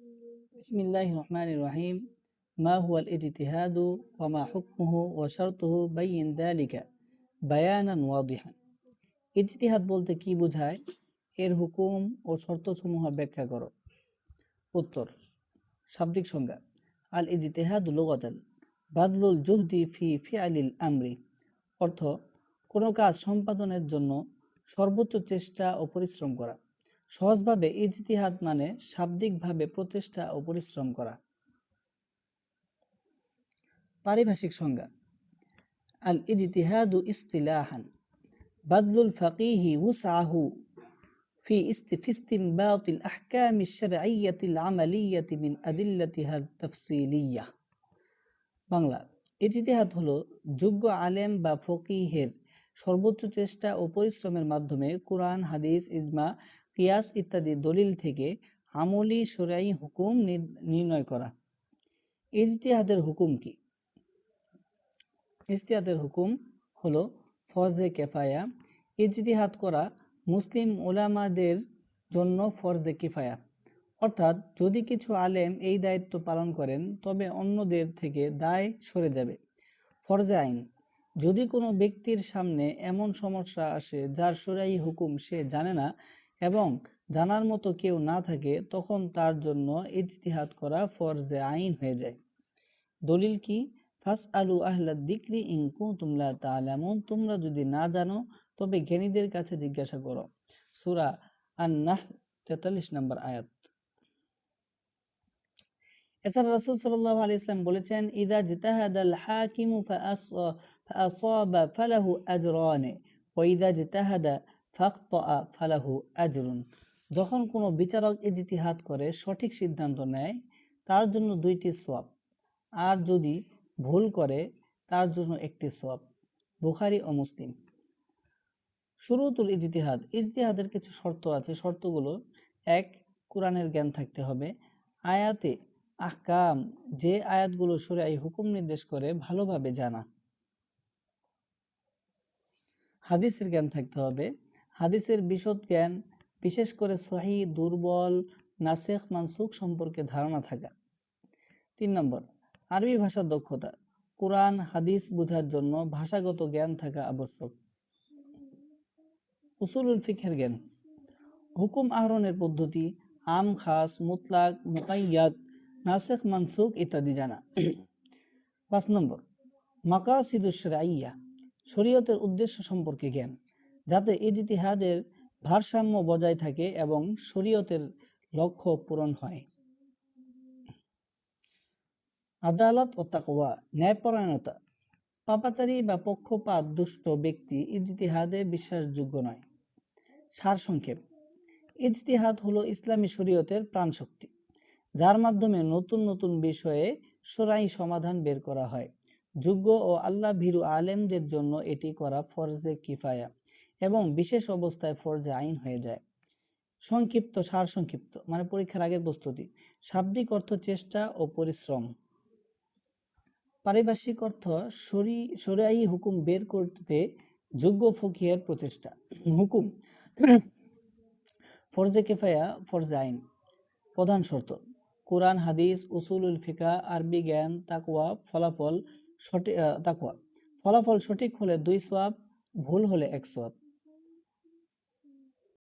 বিসমিল্লাহ রহমান রহিম মা হুয়াল ইজতিহাদু ওয়া মা হুকমুহু ওয়া শারতুহু বাইয়িন দালিকা বায়ানান ওয়াদিহান। ইজতিহাদ বলতে কি বোঝায়? এর হুকুম ও শর্তসমূহ ব্যাখ্যা করো। উত্তর, শাব্দিক সংজ্ঞা, আল ইজতিহাদ লুগাতান, বাদলুল জুহদি ফি ফিআলিল আমরি। অর্থ, কোনো কাজ সম্পাদনের জন্য সর্বোচ্চ চেষ্টা ও পরিশ্রম করা। সহজভাবে ইজতিহাদ মানে শাব্দিকভাবে প্রচেষ্টা ও পরিশ্রম করা পারিভাষিক সংজ্ঞা আল ইজতিহাদু ইস্তিলাহান বাদলুল ফাকিহি উসআহু في است- في استنباط الأحكام الشرعية العملية من أدلتها التفصيلية বাংলা ইজতিহাদ হলো যোগ্য আলেম বা ফকিহের সর্বোচ্চ চেষ্টা ও পরিশ্রমের মাধ্যমে কোরআন হাদিস ইজমা কিয়াস ইত্যাদি দলিল থেকে আমলি শরাই হুকুম নির্ণয় করা। ইজতিহাদের হুকুম কি? ইজতিহাদের হুকুম হলো ফরজে কেফায়া। ইজতিহাদ করা মুসলিম ওলামাদের জন্য ফরজে কিফায়া। অর্থাৎ যদি কিছু আলেম এই দায়িত্ব পালন করেন, তবে অন্যদের থেকে দায় সরে যাবে। ফরজে আইন, যদি কোনো ব্যক্তির সামনে এমন সমস্যা আসে যার সরাই হুকুম সে জানে না এবং জানার মতো কেউ না থাকে, তখন তার জন্য ইজতিহাদ করা ফরজে আইন হয়ে যায়। দলিল কি? ফাস আলু আহলা দিক্রি ইনকু তুমলা তালামুন তোমরা যদি না জানো, তবে জ্ঞানীদের কাছে জিজ্ঞাসা করো। সুরা আন নাহ তেতাল্লিশ নম্বর আয়াত। এছাড়া রাসূল সাল্লাল্লাহু আলাইহি ইসলাম বলেছেন, ইদা জিতাহাদাল হাকিমু ফাআসাবা ফালাহু আজরান, ওয়া ইদা জিতাহাদা ফাখতা ফালাহু আজরুন। যখন কোনো বিচারক ইজতিহাদ করে, সঠিক সিদ্ধান্ত নেয়, তার জন্য দুইটি সওয়াব। আর যদি ভুল করে, তার জন্য একটি সওয়াব, বুখারী ও মুসলিম। শুরুতুল ইজতিহাদ। ইজতিহাদের কিছু শর্ত আছে। শর্তগুলো, এক, কোরআনের জ্ঞান থাকতে হবে। আয়াতে আহকাম, যে আয়াতগুলো শরীআই হুকুম নির্দেশ করে, ভালোভাবে জানা। হাদিসের জ্ঞান থাকতে হবে। হাদিসের বিশদ জ্ঞান, বিশেষ করে সহি, দুর্বল, নাসেখ, মানসুখ সম্পর্কে ধারণা থাকা। তিন নম্বর, আরবি ভাষার দক্ষতা। কোরআন, হাদিস বোঝার জন্য ভাষাগত জ্ঞান থাকা আবশ্যক। উসুলুল ফিখের জ্ঞান। হুকুম আহরণের পদ্ধতি, আম, খাস, মুতলাক, মুকাইয়াত, নাসেখ, মানসুখ ইত্যাদি জানা। পাঁচ নম্বর মাকাসিদুসরাইয়া শরীয়তের উদ্দেশ্য সম্পর্কে জ্ঞান। যাতে ইজতিহাদের ভারসাম্য বজায় থাকে এবং শরীয়তের লক্ষ্য পূরণ হয়। আদালত ও তাকওয়া, ন্যায়পরায়ণতা। পাপাচারী বা পক্ষপাত দুষ্ট ব্যক্তি ইজতিহাদে বিশ্বাসযোগ্য নয়। সারসংক্ষেপ ইজতিহাদ হলো ইসলামী শরীয়তের প্রাণশক্তি, যার মাধ্যমে নতুন নতুন বিষয়ে সরাই সমাধান বের করা হয়। যোগ্য ও আল্লাহ ভীরু আলেমদের জন্য এটি করা ফরজে কিফায়া। এবং বিশেষ অবস্থায় ফরজে আইন হয়ে যায়। সংক্ষিপ্ত সার সংক্ষিপ্ত মানে পরীক্ষার আগের প্রস্তুতি। শাব্দিক অর্থ চেষ্টা ও পরিশ্রম। পারিভাষিক অর্থ শরী শরিয়াই হুকুম বের করতে যোগ্য ফকিহের প্রচেষ্টা। হুকুম, ফরজে কেফায়া, ফরজে আইন। প্রধান শর্ত, কোরআন, হাদিস, উসুলুল ফিকা, আরবি জ্ঞান তাকুয়া ফলাফল সঠিক তাকুয়া ফলাফল সঠিক হলে দুই সোয়াব, ভুল হলে এক সোয়াব।